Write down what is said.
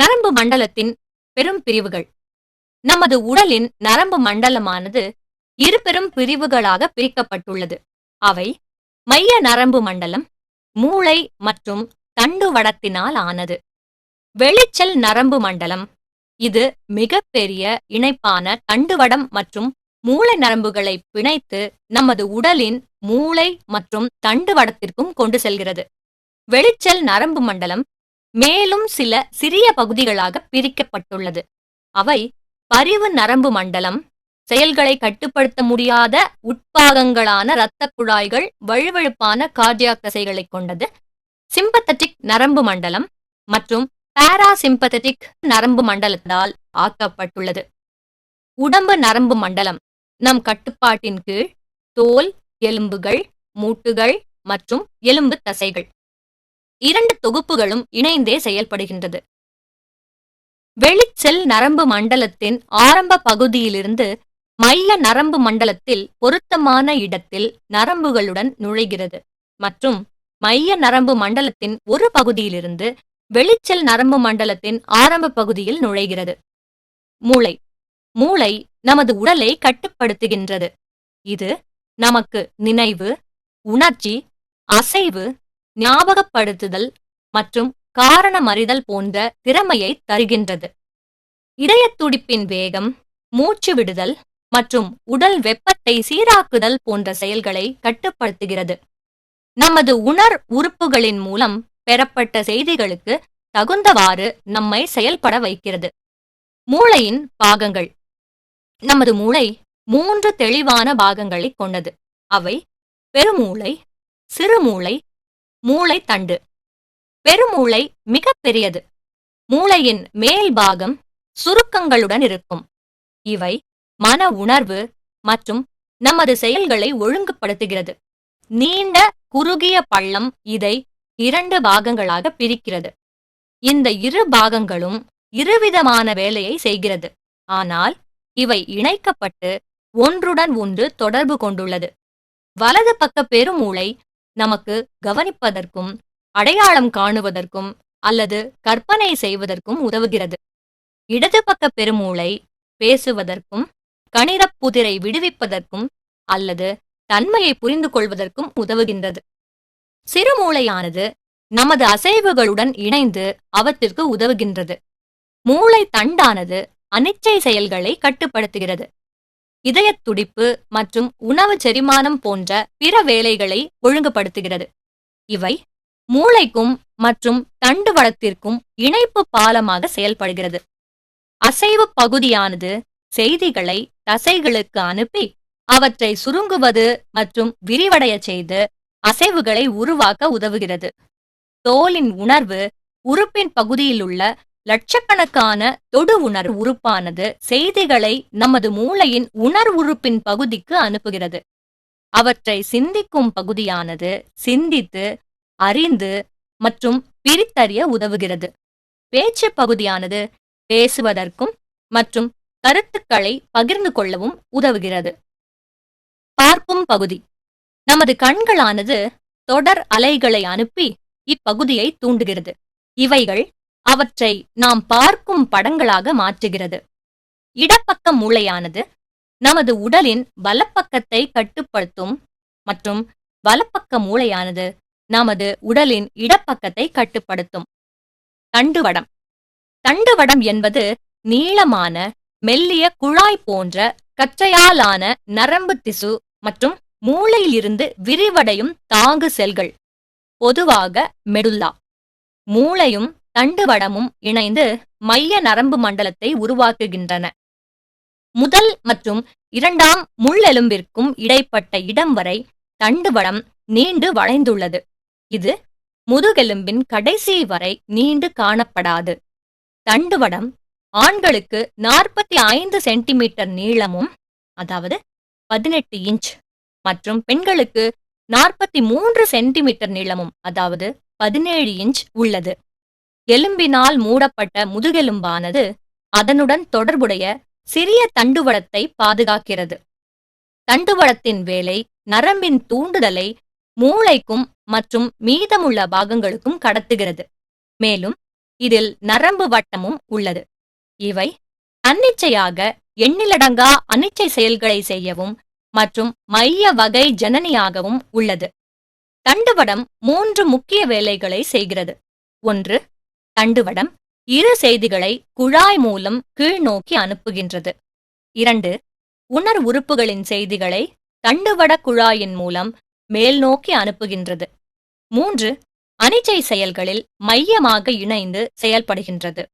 நரம்பு மண்டலத்தின் பெரும் பிரிவுகள். நமது உடலின் நரம்பு மண்டலமானது இரு பெரும் பிரிவுகளாக பிரிக்கப்பட்டுள்ளது. அவை மைய நரம்பு மண்டலம் மூளை மற்றும் தண்டுவடத்தினால் ஆனது. வெளிச்சல் நரம்பு மண்டலம் இது மிகப்பெரிய இணைப்பான தண்டுவடம் மற்றும் மூளை நரம்புகளை பிணைத்து நமது உடலின் மூளை மற்றும் தண்டுவடத்திற்கும் கொண்டு செல்கிறது. வெளிச்சல் நரம்பு மண்டலம் மேலும் சில சிறிய பகுதிகளாக பிரிக்கப்பட்டுள்ளது. அவை பரிவு நரம்பு மண்டலம் செயல்களை கட்டுப்படுத்த முடியாத உட்பாகங்களான இரத்த குழாய்கள் வழுவழுப்பான கார்டியாக் தசைகளை கொண்டது. சிம்பத்தட்டிக் நரம்பு மண்டலம் மற்றும் பாராசிம்பத்தட்டிக் நரம்பு மண்டலத்தால் ஆக்கப்பட்டுள்ளது. உடம்பு நரம்பு மண்டலம் நம் கட்டுப்பாட்டின் கீழ் தோல் எலும்புகள் மூட்டுகள் மற்றும் எலும்பு தசைகள். இரண்டு தொகுப்புகளும் இணைந்தே செயல்படுகின்றது. வெளிச்செல் நரம்பு மண்டலத்தின் ஆரம்ப பகுதியிலிருந்து மைய நரம்பு மண்டலத்தில் பொருத்தமான இடத்தில் நரம்புகளுடன் நுழைகிறது. மற்றும் மைய நரம்பு மண்டலத்தின் ஒரு பகுதியிலிருந்து வெளிச்செல் நரம்பு மண்டலத்தின் ஆரம்ப பகுதியில் நுழைகிறது. மூளை. மூளை நமது உடலை கட்டுப்படுத்துகின்றது. இது நமக்கு நினைவு உணர்ச்சி அசைவு ஞாபகப்படுத்துதல் மற்றும் காரணமறிதல் போன்ற திறமையை தருகின்றது. இதய துடிப்பின் வேகம் மூச்சு விடுதல் மற்றும் உடல் வெப்பத்தை சீராக்குதல் போன்ற செயல்களை கட்டுப்படுத்துகிறது. நமது உணர் உறுப்புகளின் மூலம் பெறப்பட்ட செய்திகளுக்கு தகுந்தவாறு நம்மை செயல்பட வைக்கிறது. மூளையின் பாகங்கள். நமது மூளை மூன்று தெளிவான பாகங்களை கொண்டது. அவை பெருமூளை சிறுமூளை மூளை தண்டு பெருமூளை மிக பெரியது மூளையின் மேல் பாகம் சுருக்கங்களுடன் இருக்கும். இவை மன உணர்வு மற்றும் நமது செயல்களை ஒழுங்குபடுத்துகிறது. நீண்ட குறுகிய பள்ளம் இதை இரண்டு பாகங்களாக பிரிக்கிறது. இந்த இரு பாகங்களும் இருவிதமான வேலையை செய்கிறது. ஆனால் இவை இணைக்கப்பட்டு ஒன்றுடன் ஒன்று தொடர்பு கொண்டுள்ளது. வலது பக்க பெருமூளை நமக்கு கவனிப்பதற்கும் அடையாளம் காணுவதற்கும் அல்லது கற்பனை செய்வதற்கும் உதவுகிறது. இடது பக்க பெருமூளை பேசுவதற்கும் கணிரப்புதிரை விடுவிப்பதற்கும் அல்லது தன்மையை புரிந்து கொள்வதற்கும் உதவுகின்றது. சிறுமூளையானது நமது அசைவுகளுடன் இணைந்து அவற்றிற்கு உதவுகின்றது. மூளை தண்டானது அனிச்சை செயல்களை கட்டுப்படுத்துகிறது. இதயத் துடிப்பு மற்றும் உணவு செரிமானம் போன்ற பிற வேலைகளை ஒழுங்குபடுத்துகிறது. இவை மூளைக்கும் மற்றும் தண்டுவடத்திற்கும் இணைப்பு பாலமாக செயல்படுகிறது. அசைவு பகுதியானது செய்திகளை தசைகளுக்கு அனுப்பி அவற்றை சுருங்குவது மற்றும் விரிவடைய செய்து அசைவுகளை உருவாக்க உதவுகிறது. தோலின் உணர்வு உறுப்பின் பகுதியிலுள்ள லட்சக்கணக்கான தொடு உணர் உறுப்பானது செய்திகளை நமது மூளையின் உணர் உறுப்பின் பகுதிக்கு அனுப்புகிறது. அவற்றை சிந்திக்கும் பகுதியானது சிந்தித்து அறிந்து மற்றும் பிரித்தறிய உதவுகிறது. பேச்சு பகுதியானது பேசுவதற்கும் மற்றும் கருத்துக்களை பகிர்ந்து கொள்ளவும் உதவுகிறது. பார்க்கும் பகுதி. நமது கண்களானது தொடர் அலைகளை அனுப்பி இப்பகுதியை தூண்டுகிறது. இவைகள் அவற்றை நாம் பார்க்கும் படங்களாக மாற்றுகிறது. இடப்பக்க மூளையானது நமது உடலின் வலப்பக்கத்தை கட்டுப்படுத்தும் மற்றும் வலப்பக்க மூளையானது நமது உடலின் இடப்பக்கத்தை கட்டுப்படுத்தும். தண்டுவடம். தண்டுவடம் என்பது நீளமான மெல்லிய குழாய் போன்ற கற்றையாலான நரம்பு திசு மற்றும் மூளையிலிருந்து விரிவடையும் தாங்கு செல்கள் பொதுவாக மெடுல்லா மூளையும் தண்டுவடமும் இணைந்து மைய நரம்பு மண்டலத்தை உருவாக்குகின்றன. முதல் மற்றும் இரண்டாம் முள்ளெலும்பிற்கும் இடைப்பட்ட இடம் வரை தண்டுவடம் நீண்டு வளைந்துள்ளது. இது முதுகெலும்பின் கடைசி வரை நீண்டு காணப்படாது. தண்டுவடம் ஆண்களுக்கு நாற்பத்தி ஐந்து சென்டிமீட்டர் நீளமும் அதாவது பதினெட்டு இன்ச் மற்றும் பெண்களுக்கு நாற்பத்தி மூன்று சென்டிமீட்டர் நீளமும் அதாவது பதினேழு இன்ச் உள்ளது. எலும்பினால் மூடப்பட்ட முதுகெலும்பானது அதனுடன் தொடர்புடைய சிறிய தண்டுவடத்தை பாதுகாக்கிறது. தண்டுவடத்தின் வேலை நரம்பின் தூண்டுதலை மூளைக்கும் மற்றும் மீதமுள்ள பாகங்களுக்கும் கடத்துகிறது. மேலும் இதில் நரம்பு வட்டமும் உள்ளது. இவை தன்னிச்சையாக எண்ணிலடங்கா அனிச்சை செயல்களை செய்யவும் மற்றும் மைய வகை ஜனனியாகவும் உள்ளது. தண்டுவடம் மூன்று முக்கிய வேலைகளை செய்கிறது. ஒன்று தண்டுவடம் இரு செய்திகளை குழாய் மூலம் கீழ்நோக்கி அனுப்புகின்றது. இரண்டு உணர் உறுப்புகளின் செய்திகளை தண்டுவட குழாயின் மூலம் மேல் நோக்கி அனுப்புகின்றது. மூன்று அனிச்சை செயல்களில் மையமாக இணைந்து செயல்படுகின்றது.